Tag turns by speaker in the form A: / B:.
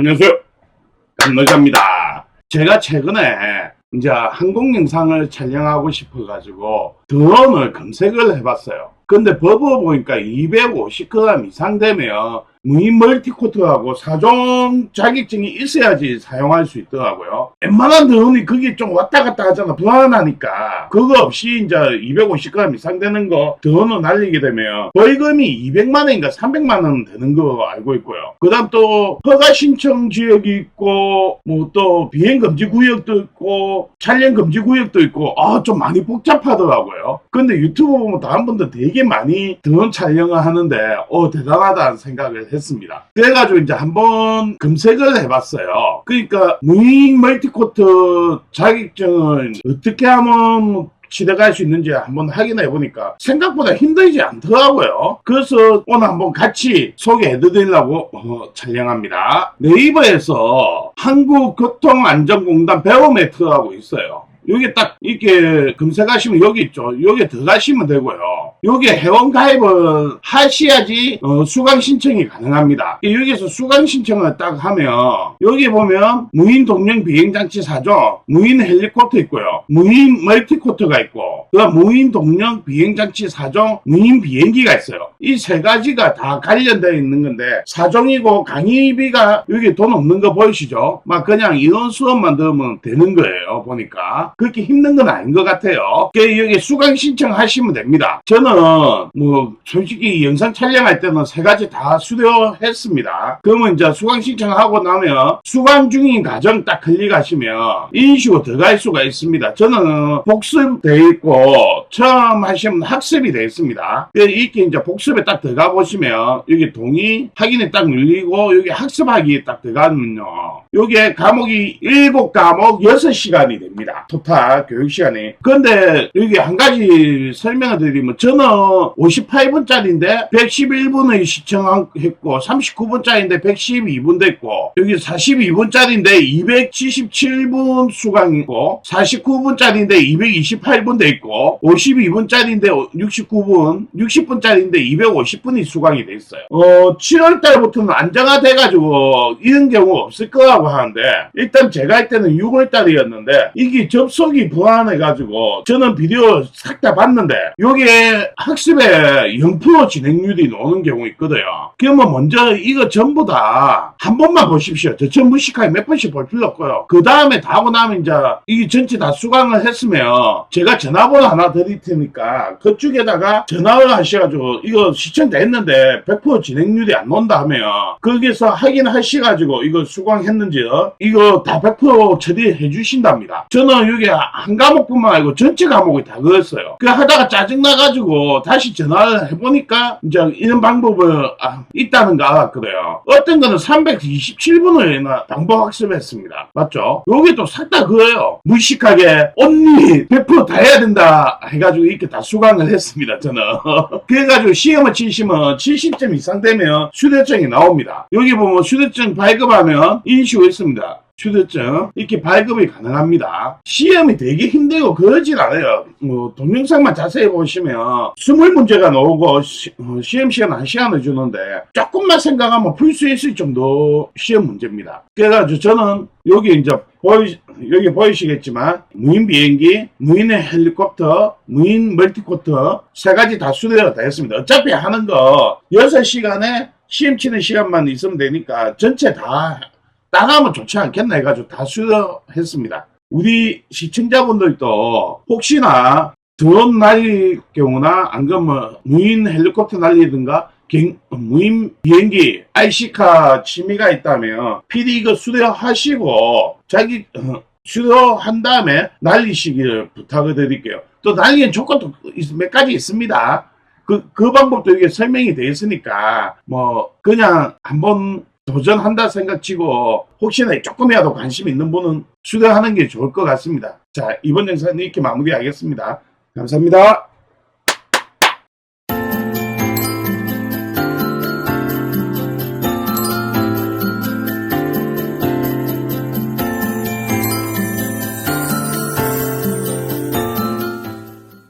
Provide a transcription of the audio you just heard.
A: 안녕하세요. 감노자입니다. 제가 최근에 이제 항공 영상을 촬영하고 싶어가지고 드론을 검색을 해봤어요. 근데 버버 보니까 250g 이상 되면 무인 멀티코트하고 사종 자격증이 있어야지 사용할 수 있더라고요. 웬만한 드론이 그게 좀 왔다 갔다 하잖아. 불안하니까. 그거 없이 이제 250g 이상 되는 거 드론을 날리게 되면 벌금이 200만 원인가 300만 원 되는 거 알고 있고요. 그 다음 또 허가 신청 지역이 있고 뭐 또 비행 금지 구역도 있고 촬영 금지 구역도 있고 아 좀 많이 복잡하더라고요. 근데 유튜브 보면 다른 분들 되게 많이 드론 촬영을 하는데 어 대단하다는 생각을 했습니다. 그래가지고 이제 한번 검색을 해봤어요. 그러니까 무인 멀티코트 자격증을 어떻게 하면 취득할 수 있는지 한번 확인해 보니까 생각보다 힘들지 않더라고요. 그래서 오늘 한번 같이 소개해 드리려고 어, 촬영합니다. 네이버에서 한국교통안전공단 배우메트라고 있어요. 여기 딱 이렇게 검색하시면 여기 있죠. 여기 들어가시면 되고요. 여기 회원 가입을 하셔야지 어, 수강 신청이 가능합니다. 여기서 수강 신청을 딱 하면 여기 보면 무인 동령 비행장치 사종, 무인 헬리콥터 있고요. 무인 멀티코터가 있고 그다음 무인 동령 비행장치 사종, 무인 비행기가 있어요. 이 세 가지가 다 관련되어 있는 건데 사종이고 강의비가 여기 돈 없는 거 보이시죠? 막 그냥 이런 수업만 들으면 되는 거예요. 보니까 그렇게 힘든 건 아닌 것 같아요. 그 여기 수강 신청하시면 됩니다. 저는 뭐 솔직히 이 영상 촬영할 때는 세 가지 다 수료했습니다. 그러면 이제 수강 신청하고 나면 수강 중인 과정 딱 클릭하시면 인식으로 들어갈 수가 있습니다. 저는 복습돼 있고 처음 하시면 학습이 돼 있습니다. 그래서 이렇게 이제 복습에 딱 들어가 보시면 여기 동의 확인에 딱 눌리고 여기 학습하기 딱 들어가면요. 여기에 과목이 7과목 6시간이 됩니다. 토탈 교육 시간이. 근데 여기 한 가지 설명을 드리면 저는 58분짜리인데 111분의 시청했고 39분짜리인데 112분 됐고 여기 42분짜리인데 277분 수강이고 49분짜리인데 228분 돼 있고 52분짜리인데 69분 60분짜리인데 250분이 수강이 돼 있어요. 어 7월 달부터는 안정화돼 가지고 이런 경우 없을 거라고 하는데 일단 제가 할 때는 6월 달이었는데 이게 접속이 불안해 가지고 저는 비디오 싹 다 봤는데 여기에 학습에 0% 진행률이 나오는 경우 있거든요. 그러면 먼저 이거 전부 다 한 번만 보십시오. 저처럼 무식하게 몇 번씩 볼 필요 없고요. 그 다음에 다 하고 나면 이제 이게 전체 다 수강을 했으면 제가 전화번호 하나 드릴 테니까 그쪽에다가 전화를 하셔가지고 이거 시청 됐는데 100% 진행률이 안 나온다 하면 거기서 확인하셔가지고 이거 수강했는지 이거 다 100% 처리해 주신답니다. 저는 여기 한 과목뿐만 아니고 전체 과목이 다 그랬어요. 그 하다가 짜증나가지고 다시 전화를 해보니까 이제 이런 방법을 아, 있다는 거 알았거든요. 어떤 거는 327분을 방법 학습했습니다. 맞죠? 여기 또싹 다 그거예요. 무식하게 언니 100%다 해야 된다 해가지고 이렇게 다 수강을 했습니다. 저는. 그래가지고 시험을 치시면 70점 이상 되면 휴대증이 나옵니다. 여기 보면 휴대증 발급하면 인식이 있습니다. 휴대증 이렇게 발급이 가능합니다. 시험이 되게 힘들고 그러진 않아요. 뭐 동영상만 자세히 보시면 스물 문제가 나오고 시, 어, 시험 시간 한 시간을 주는데 조금만 생각하면 풀 수 있을 정도 시험 문제입니다. 그래가지고 저는 여기 이제 보이 여기 보이시겠지만 무인 비행기, 무인 헬리콥터, 무인 멀티코터 세 가지 다 수료가 다 했습니다. 어차피 하는 거 6시간에 시험 치는 시간만 있으면 되니까 전체 다 따라하면 좋지 않겠나 해가지고 다 수료했습니다. 우리 시청자분들도 혹시나 드론 날릴 경우나 안 그러면 무인 헬리콥터 날리든가 갱- 무인 비행기 IC카 취미가 있다면 PD 이거 수료하시고 자기 어, 수료한 다음에 날리시기를 부탁을 드릴게요. 또 날리는 조건도 있- 몇 가지 있습니다. 그, 그 방법도 이게 설명이 되어 있으니까, 뭐, 그냥 한번 도전한다 생각치고, 혹시나 조금이라도 관심 있는 분은 수료하는 게 좋을 것 같습니다. 자, 이번 영상은 이렇게 마무리하겠습니다. 감사합니다.